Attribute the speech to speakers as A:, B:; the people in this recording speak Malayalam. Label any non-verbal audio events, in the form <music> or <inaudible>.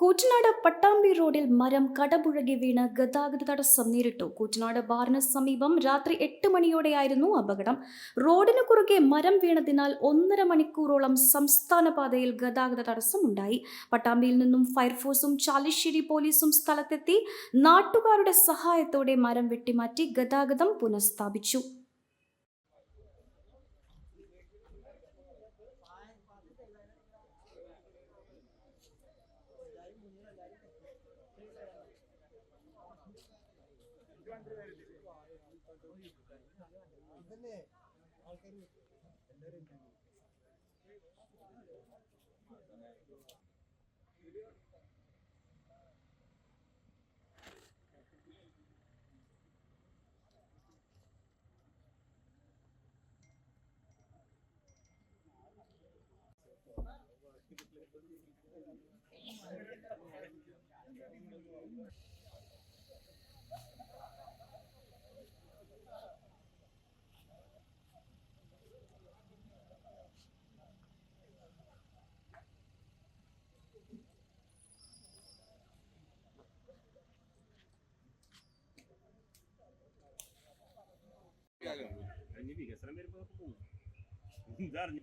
A: കൂറ്റനാട് പട്ടാമ്പി റോഡിൽ മരം കടപുഴകി വീണ് ഗതാഗത തടസ്സം നേരിട്ടു. കൂറ്റനാട് ബാറിന് സമീപം രാത്രി എട്ട് മണിയോടെയായിരുന്നു അപകടം. റോഡിന് കുറുകെ മരം വീണതിനാൽ ഒന്നര മണിക്കൂറോളം സംസ്ഥാന പാതയിൽ ഗതാഗത തടസ്സമുണ്ടായി പട്ടാമ്പിയിൽ നിന്നും ഫയർഫോഴ്സും ചാലിശ്ശേരി പോലീസും സ്ഥലത്തെത്തി നാട്ടുകാരുടെ സഹായത്തോടെ മരം വെട്ടിമാറ്റി ഗതാഗതം പുനഃസ്ഥാപിച്ചു.
B: അതല്ലേ ആൾക്കാർ എല്ലാവരും <laughs> Не двигайся, Рамир был Удар не...